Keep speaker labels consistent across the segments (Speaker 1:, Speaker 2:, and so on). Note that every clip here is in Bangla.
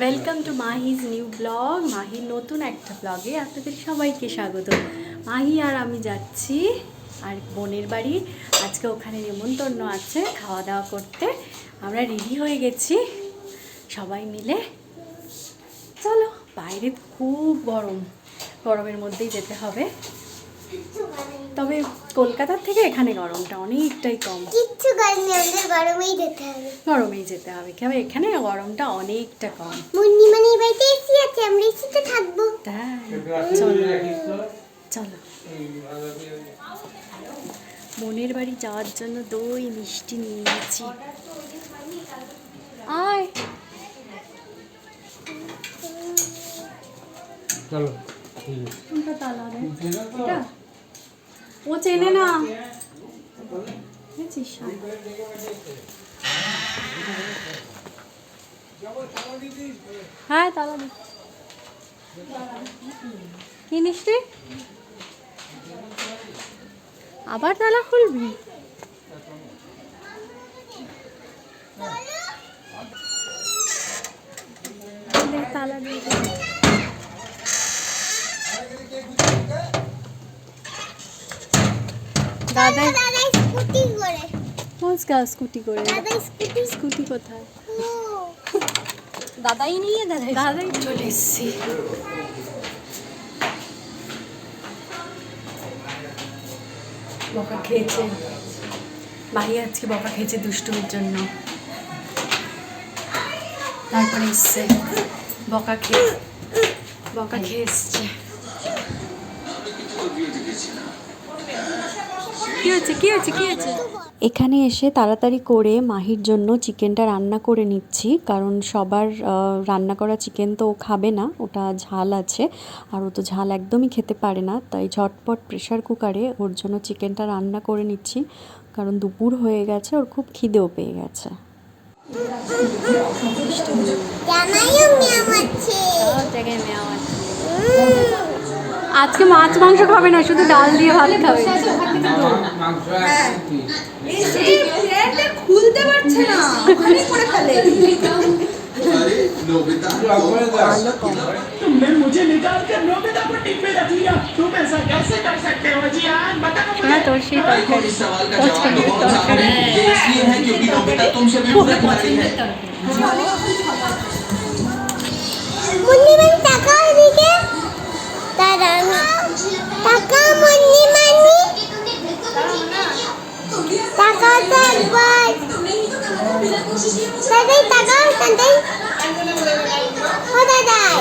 Speaker 1: Welcome to Mahi's new blog মাহির নতুন একটা ব্লগে আপনাদের সবাইকে স্বাগত। মাহি আর আমি যাচ্ছি আর বোনের বাড়ি। আজকে ওখানে নিমন্ত্রণ আছে খাওয়া দাওয়া করতে। আমরা রেডি হয়ে গেছি সবাই মিলে। চলো, বাইরে খুব গরম। গরমের মধ্যেই যেতে হবে। তবে কলকাতার থেকে এখানে গরমটা অনেকটাই কম।
Speaker 2: কিচ্ছু করেনি আমাদের গরমেই যেতে হবে।
Speaker 1: গরমেই যেতে হবে। কেন? এখানে গরমটা অনেকটা কম।
Speaker 2: মুন্নিমানির বাড়িতে এসি আছে আমরা এসিতে থাকব।
Speaker 1: তাই। চলো। চলো। মনের বাড়ি যাওয়ার জন্য দই মিষ্টি নিয়ে নিয়েছি। আয়।
Speaker 3: চলো।
Speaker 1: কোনটা তালা এটা? ও চেনে না? হ্যাঁ তালা দি। কি নিশ্চয় আবার তালা খুলবি? তালা দিয়ে দাদা
Speaker 2: দাদা স্কুটি করে।
Speaker 1: মুসকা স্কুটি করে?
Speaker 2: দাদা স্কুটি।
Speaker 1: স্কুটি কোথায়? দাদাই নিয়ে দাদাই দাদাই চলে এসছি। বকা খেয়েছে। মাহি আজকে বকা খেয়েছে দুষ্টুর জন্য। তারপরে এসছে। বকা খেয়ে বকা খেয়ে এসছে। কি কি কি এখানে এসে তাড়াতাড়ি করে মাহির জন্য চিকেনটা রান্না করে নিচ্ছি কারণ সবার রান্না করা চিকেন তো ও খাবে না ওটা ঝাল আছে আর ও তো ঝাল একদমই খেতে পারে না তাই ঝটপট প্রেশার কুকারে ওর জন্য চিকেনটা রান্না করে নিচ্ছি কারণ দুপুর হয়ে গেছে ওর খুব খিদেও পেয়ে গেছে। আজকে মাছ মাংস খাবে না শুধু ডাল দিয়ে ভাত খাবে।
Speaker 4: খুলতে পারছে না ওখানে করে ফেলে
Speaker 5: अरे नोबिता
Speaker 6: तुमने मुझे निकाल कर नोबिता को टिक में रख लिया तुम ऐसा कैसे कर सकते हो जी आज बताओ
Speaker 1: শোনা তোর সেই তরকারি
Speaker 5: इस सवाल का जवाब दो कौन सा है ये इसलिए है क्योंकि नोबिता तुमसे भी बुरा खिलाड़ी है
Speaker 2: মুন্নিমানি টাকা দিকে দাদা টাকা মুন্নিমানি দাদাই টাকা দাদাই ও দাদাই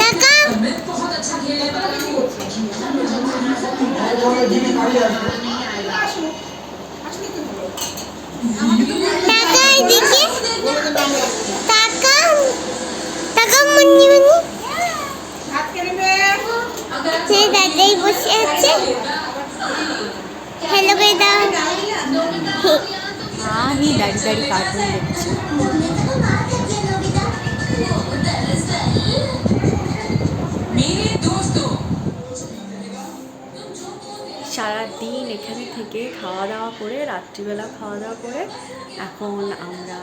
Speaker 2: টাকা টাকা এদিকে টাকা টাকা মুন্নিমানি সে দাদাই বসে আছে। হ্যালো
Speaker 1: আমি কার্টুন দেখছি সারাদিন এখানে থেকে খাওয়া দাওয়া করে, রাত্রিবেলা খাওয়া দাওয়া করে, এখন আমরা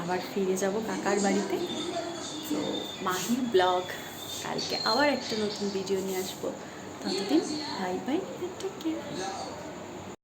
Speaker 1: আবার ফিরে যাব কাকার বাড়িতে। তো মাহির ব্লগ। কালকে আবার একটা নতুন ভিডিও নিয়ে আসব। ততদিন বাই বাই টেক কেয়ার